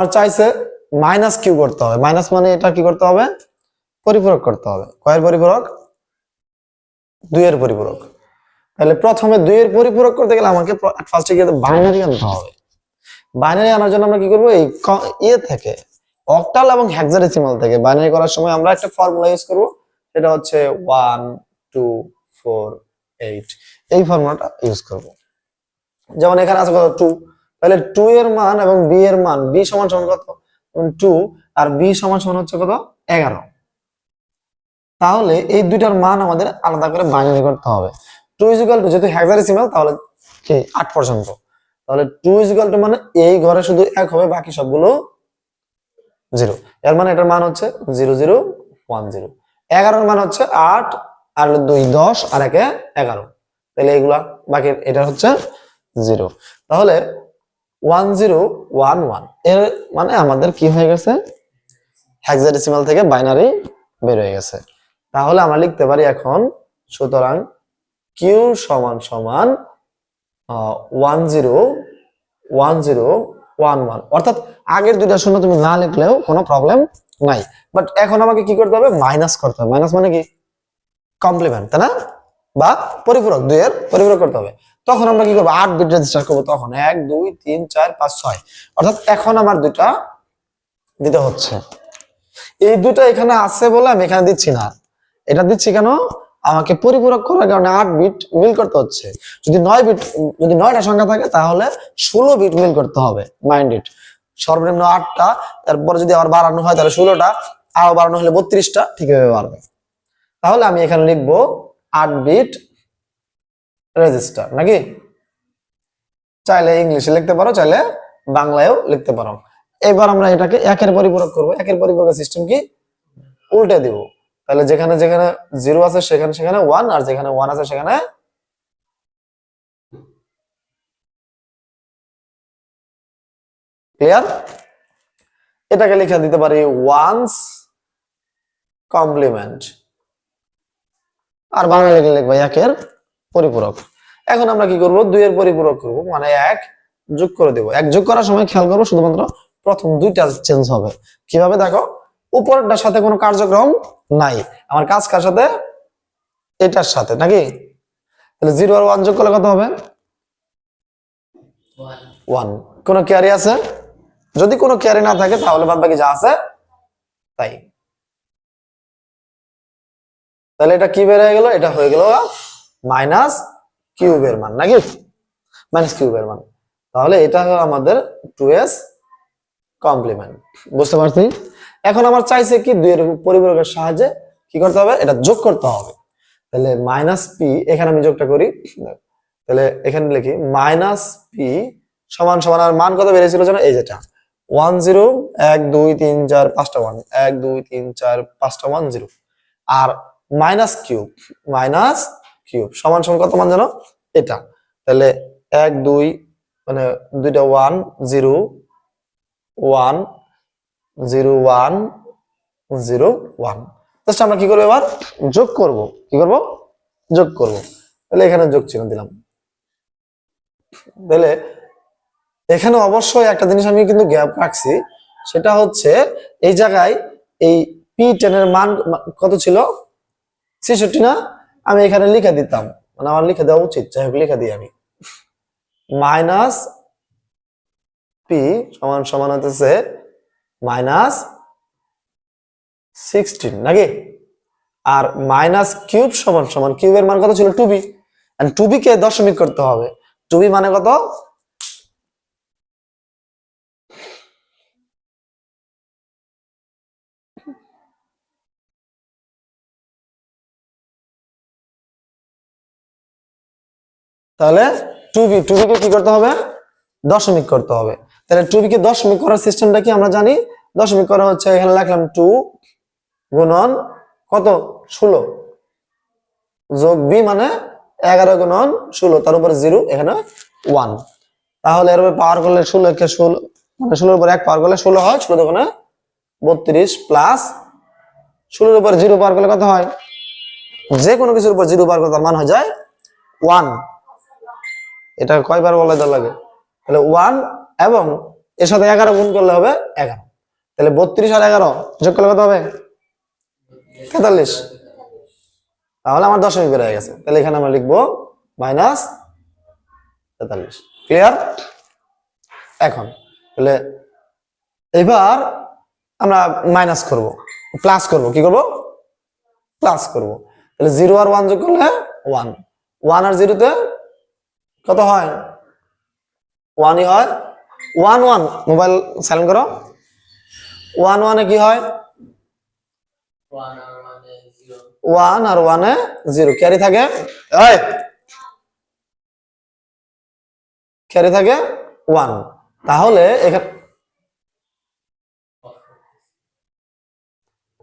আর চাইছে minus Q করতে হবে। মাইনাস মানে এটা কি করতে হবে? পরিপূরক করতে হবে। কয়ের পরিপূরক? দুইয়ের পরিপূরক। তাহলে প্রথমে দুইয়ের পরিপূরক করতে গেলে আমাকে ফার্স্টে গিয়ে বাইনারি আনতে হবে। বাইনারি আনার জন্য আমরা কি করব? এই ইয়ে থেকে অক্টাল এবং হেক্সাডেসিমাল থেকে বাইনারি করার সময় আমরা একটা ফর্মুলা ইউজ করব। সেটা হচ্ছে ওয়ান টু ফোর এইট এই ফর্মুলাটা ইউজ করব। যেমন এখানে আছে কত? টু তাহলে টু এর মান এবং বি এর মান বি সমান সমান কত? টু আর বি সমান সমান হচ্ছে কত? এগারো। তাহলে এই দুইটার মান আমাদের আলাদা করে বাইনারি করতে হবে। টু ইজিক্যাল টু যেহেতু হেক্সাডেসিমাল তাহলে কি? আট পর্যন্ত। তাহলে টু ইজিক্যাল টু মানে এই ঘরে শুধু এক হবে, বাকি সবগুলো জিরো এর মানে এটার মান হচ্ছে জিরো জিরো ওয়ান জিরো এগারোর মান হচ্ছে আট আর দুই, দশ, আর একে এগারো। তাহলে এইগুলা, বাকি এটা হচ্ছে জিরো তাহলে ওয়ান জিরো ওয়ান ওয়ানের মানে আমাদের কি হয়ে গেছে? হেক্সাডেসিমাল থেকে বাইনারি বের হয়ে গেছে। তাহলে আমরা লিখতে পারি এখন, সুতরাং কিউ সমান সমান one zero one zero one one অর্থাৎ আগের দুইটা শূন্য তুমি না লিখলেও কোনো প্রবলেম নাই। বাট এখন আমাকে কি করতে হবে? মাইনাস করতে হবে। মাইনাস মানে কি? কমপ্লিমেন্ট তাই না? বা পরিপূরক, দুইয়ের পরিপূরক করতে হবে। তখন আমরা কি করব? আট বিট রেজিস্টার করব তখন। এক, দুই, তিন, চার, পাঁচ, ছয়। অর্থাৎ এখন আমার দুইটা দিতে হচ্ছে। এই দুটো এখানে আছে বলে আমি এখানে দিচ্ছি না। এটা দিচ্ছি কেন? আমাকে পরিপূরক করার কারণে আট বিট মিল করতে হচ্ছে। যদি নয় বিট যদি নয়টা সংখ্যা থাকে, তাহলে ষোলো বিট মিল করতে হবে মাইন্ড ইট সর্বনিম্ন আটটা, তারপরে যদি আবার বাড়ানো হয়, তাহলে ষোলোটা। আরও বাড়ানো হলে বত্রিশটা, ঠিক এভাবে বাড়বে। তাহলে আমি এখানে লিখব আট বিট রেজিস্টার নাকি? চাইলে ইংলিশে লিখতে পারো, চাইলে বাংলায়ও লিখতে পারো। এবার আমরা এটাকে একের পরিপূরক করব। একের পরিপূরক সিস্টেম কি? উল্টে দিব। তাহলে যেখানে যেখানে জিরো আছে, সেখানে সেখানে ওয়ান আর যেখানে ওয়ান আছে, সেখানে ক্লিয়ার এটাকে লিখে দিতে পারি ওয়ান্স কমপ্লিমেন্ট আর বাংলা লিখে লিখব একের পরিপূরক। এখন আমরা কি করব? দুইয়ের পরিপূরক করব। মানে এক যোগ করে দেব। এক যোগ করার সময় খেয়াল করব, শুধুমাত্র প্রথম দুইটা চেঞ্জ হবে। কীভাবে? দেখো, উপরেরটার সাথে কোনো কার্যক্রম নাই। আমার কাজ কার সাথে? এটার সাথে, নাকি? তাহলে জিরো আর ওয়ান যোগ করলে কত হবে? ওয়ান কোনো ক্যারি আছে? যদি কোনো ক্যারি না থাকে, তাহলে বাদ বাকি যা আছে, তাই। তাহলে এটা কি হয়ে গেল? এটা হয়ে গেল মাইনাস কিউবের মান, নাকি? মাইনাস কিউবের মান। তাহলে এটা হলো আমাদের টু এস কমপ্লিমেন্ট বুঝতে পারছি? এখন আমার চাইছে কি দুইয়ের পরিপূরকের সাহায্যে কি করতে হবে? এটা যোগ করতে হবে। তাহলে মাইনাস পি এখানে আমি যোগটা করি। তাহলে এখানে লিখি মাইনাস পি সমান সমান, আর মান কত বেড়েছিল যেন এই যেটা। ওয়ান জিরো এক, দুই, তিন, চার, পাঁচটা ওয়ান এক, দুই, তিন, চার, পাঁচটা ওয়ান জিরো আর মাইনাস কিউব মাইনাস কিউব। সমান সমান কত মান জানো? এটা। তাহলে এক, দুই মানে দুইটা one zero one zero one zero one just আমরা কি করব এবার? যোগ করব। কি করব? যোগ করব। তাহলে এখানে যোগ চিহ্ন দিলাম। তাহলে এখানে অবশ্যই একটা জিনিস আমি কিন্তু গ্যাপ রাখছি, সেটা হচ্ছে এই জায়গায় এই পি টেনের মান কত ছিল? ছেষট্টি না? আমি এখানে লিখে দিতাম। মানে আমার লিখে দেওয়া উচিত, যাই হোক, লিখে দিই আমি। মাইনাস পি সমান সমান হতেছে মাইনাস সিক্সটিন, নাকি? আর মাইনাস কিউব সমান সমান, কিউবের মান কত ছিল? Two B. টু বি কে দশমিক করতে হবে। টু বি মানে কত? তাহলে টু বি টু কে করতে হবে? দশমিক করতে হবে। তাহলে টু কে দশমিক করার সিস্টেমটা কি আমরা জানি? দশমিক করা হচ্ছে, এখানে লিখলাম টু গুণন কত? ষোলো। যোগ বি মানে এগারো গুণন ষোলো, তার উপর জিরো এখানে ওয়ান তাহলে এর পাওয়ার করলে ষোলো কে ষোলো মানে ষোলোর উপর এক পাওয়ার করলে ষোলো হয়, ষোলো দোকানে বত্রিশ প্লাস ষোলোর উপর জিরো পাওয়ার করলে কত হয়? যে কোনো কিছুর উপর জিরো পাওয়ার করলে তার মান হয়ে যায় ওয়ান এটা কয়বার বলা দেওয়া লাগে? তাহলে ওয়ান এবং এর সাথে এগারো গুণ করলে হবে এগারো। তাহলে বত্রিশ আর এগারো যোগ করলে কত হবে? তেতাল্লিশ। তাহলে আমার দশমিক হয়ে গেছে। তাহলে এখানে আমরা লিখব মাইনাস তেতাল্লিশ। ক্লিয়ার এখন, তাহলে এবার আমরা মাইনাস করব। প্লাস করব। কি করব? প্লাস করব। তাহলে জিরো আর ওয়ান যোগ করলে ওয়ান ওয়ান আর জিরোতে কত হয়? ওয়ানই হয়? ওয়ান ওয়ান মোবাইল সাইলেন্ট করো। ওয়ান ওয়ানে কি হয়? ওয়ান আর ওয়ানে জিরো ক্যারি থাকে? ক্যারি থাকে? ওয়ান তাহলে এখানে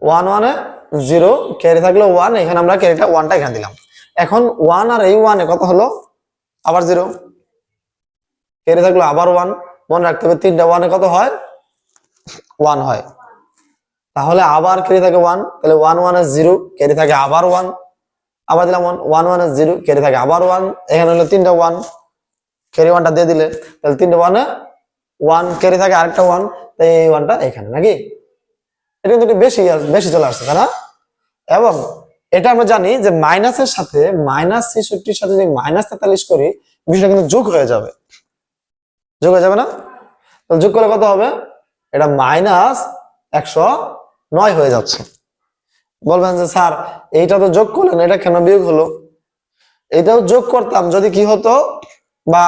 ওয়ান ওয়ানে জিরো ক্যারি থাকল ওয়ান এখানে আমরা ক্যারিটা ওয়ানটা এখানে দিলাম। এখন ওয়ান আর এই ওয়ানে কত হলো? আবার জিরো ক্যারি থাকল আবার ওয়ান মনে রাখতে হবে তিনটা ওয়ানে কত হয়? ওয়ান হয়। তাহলে আবার ক্যারি থাকে ওয়ান তাহলে ওয়ান ওয়ান জিরো ক্যারি থাকে আবার ওয়ান আবার দিলাম one one one zero carry থাকে আবার ওয়ান এখানে হলো তিনটা ওয়ান ক্যারি ওয়ানটা দিয়ে দিলে, তাহলে তিনটা ওয়ানে ওয়ান ক্যারি থাকে আরেকটা ওয়ান তাই এই ওয়ানটা এখানে নাকি? এটা কিন্তু বেশি বেশি চলে আসছে, তাই না? এবং এটা আমরা জানি যে মাইনাসের সাথে মাইনাস ছেষট্টির সাথে যদি মাইনাস তেতাল্লিশ করি, বিষয়টা কিন্তু যোগ হয়ে যাবে। যোগ হয়ে যাবে না? তো যোগ করলে কত হবে? এটা মাইনাস একশো নয় হয়ে যাচ্ছে। বলবেন যে, স্যার, এইটা তো যোগ করলেন, এটা কেন বিয়োগ হলো? এটাও যোগ করতাম, যদি কি হতো? বা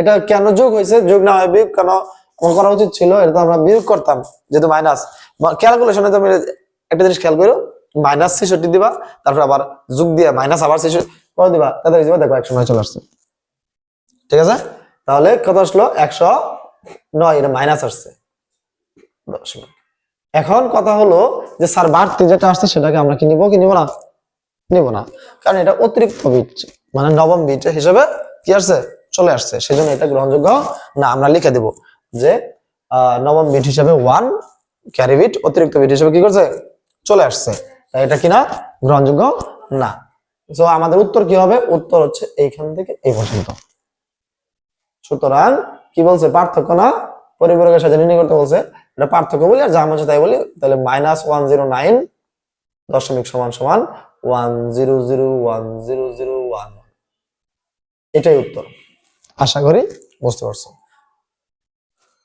এটা কেন যোগ হয়েছে? যোগ না হয় বিয়োগ কেন? করা উচিত ছিল, এটা তো আমরা বিয়োগ করতাম, যেহেতু মাইনাস। ক্যালকুলেশনে তুমি একটা জিনিস খেয়াল করো। মাইনাস ছেষট্টি দিবা, তারপর আবার যোগ দিয়ে মাইনাস আবার ছেষট্টি করে দিবা, তাদের দিবা দেখো একশো নয় চলে আসছে। ঠিক আছে? তাহলে কত আসলো? একশো নয়, এটা মাইনাস আসছে। দশমিক এখন কথা হলো যে স্যার বাড়তি যেটা আসছে সেটাকে আমরা কি নিবো? কি নিবো না? নিব না। কারণ এটা অতিরিক্ত বিট মানে নবম বিট হিসেবে কি আসছে? চলে আসছে। সেজন্য এটা গ্রহণযোগ্য না, আমরা লিখে দেব যে নবম বিট হিসেবে ওয়ান ক্যারি বিট অতিরিক্ত বিট হিসেবে কি করছে? চলে আসছে। তাই এটা কিনা গ্রহণযোগ্য না। তো আমাদের উত্তর কি হবে? উত্তর হচ্ছে এইখান থেকে এই পর্যন্ত। সুতরাং, কি বলছে? পার্থক্য না? পরিপূরকের সাথে নির্ণয় করতে বলছে। এটা পার্থক্য বলি, আর যা হচ্ছে তাই বলি, তাহলে মাইনাস ওয়ান জিরো নাইন দশমিক সমান সমান one zero zero one zero zero one এটাই উত্তর। আশা করি বুঝতে পারছ।